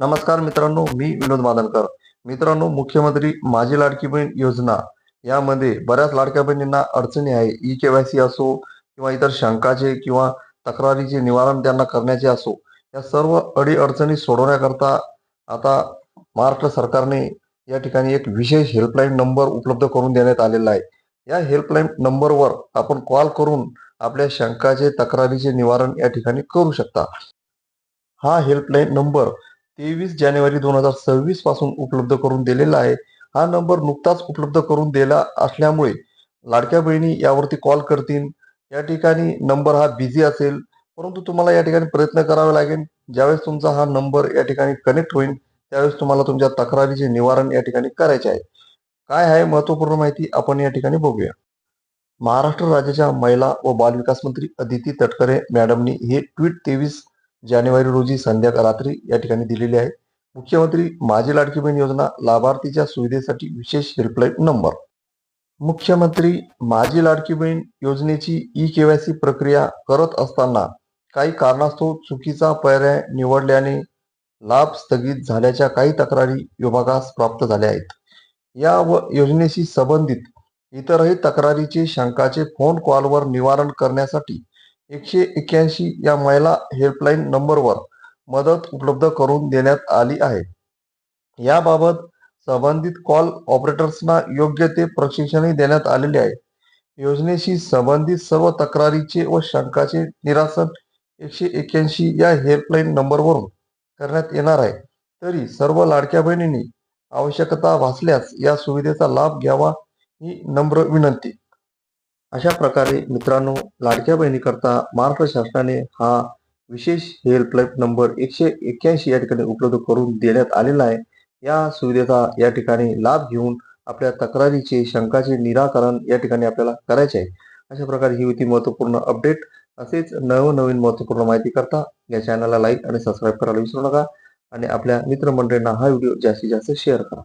नमस्कार मित्रांनो मी विनोद मादनकर मित्रांनो मुख्यमंत्री माझी लाडकी बहीण योजना यामध्ये बऱ्याच लाडक्या बहिणींना अडचणी आहे. ई केवायसी असो किंवा इतर शंकाचे किंवा तक्रारीचे निवारण त्यांना करण्याचे असो या सर्व अडी अडचणी सोडवण्याकरता आता महाराष्ट्र सरकारने या ठिकाणी एक विशेष हेल्पलाईन नंबर उपलब्ध करून देण्यात आलेला आहे. या हेल्पलाईन नंबरवर आपण कॉल करून आपल्या शंकाचे तक्रारीचे निवारण या ठिकाणी करू शकता. हा हेल्पलाईन नंबर तेवीस जानेवारी दोन हजार सव्वीसपासून उपलब्ध करून दिलेला आहे. हा नंबर नुकताच उपलब्ध करून दिला असल्यामुळे लाडक्या बहिणी यावरती कॉल करतील. या ठिकाणी नंबर हा बिझी असेल. परंतु तुम्हाला या ठिकाणी प्रयत्न करावे लागेल. ज्यावेळेस तुमचा हा नंबर या ठिकाणी कनेक्ट होईल त्यावेळेस तुम्हाला तुमच्या तक्रारीचे निवारण या ठिकाणी करायचे आहे. काय आहे महत्त्वपूर्ण माहिती आपण या ठिकाणी बघूया. महाराष्ट्र राज्याच्या महिला व बालविकास मंत्री अदिती तटकरे मॅडमनी हे ट्विट तेवीस जानेवारी रोजी संध्याकाळ रात्री या ठिकाणी दिलेली आहे. मुख्यमंत्री माझी लाडकी बहीण योजना लाभार्थीच्या सुविधेसाठी विशेष हेल्पलाईन नंबर मुख्यमंत्री माझी लाडकी बहीण योजनेची ई केवायसी प्रक्रिया करत असताना काही कारणास्तव चुकीचा पर्याय निवडल्याने लाभ स्थगित झाल्याच्या काही तक्रारी विभागास प्राप्त झाल्या आहेत. या व योजनेशी संबंधित इतरही तक्रारीचे शंकाचे फोन कॉलवर निवारण करण्यासाठी एकशे एक्क्याऐंशी या महिला हेल्पलाईन नंबरवर मदत उपलब्ध करून देण्यात आली आहे. याबाबत संबंधित कॉल ऑपरेटर्सना योग्य ते प्रशिक्षणही देण्यात आलेले आहे. योजनेशी संबंधित सर्व तक्रारीचे व शंकाचे निरासन एकशे एक्क्याऐंशी या हेल्पलाईन नंबरवरून करण्यात येणार आहे. तरी सर्व लाडक्या बहिणींनी आवश्यकता भासल्यास या सुविधेचा लाभ घ्यावा ही नम्र विनंती. अशा प्रकारे मित्रांनो लाडक्या बहिणीकरता महाराष्ट्र शासनाने हा विशेष हेल्पलाईन नंबर एकशे एक्क्याऐंशी या ठिकाणी उपलब्ध करून देण्यात आलेला आहे. या सुविधेचा या ठिकाणी लाभ घेऊन आपल्या तक्रारीचे शंकाचे निराकरण या ठिकाणी आपल्याला करायचे आहे. अशा प्रकारे ही होती महत्त्वपूर्ण अपडेट. असेच नवनवीन महत्त्वपूर्ण माहिती करता या चॅनलला लाईक आणि सबस्क्राईब करायला विसरू नका आणि आपल्या मित्रमंडळींना हा व्हिडिओ जास्तीत जास्त शेअर करा.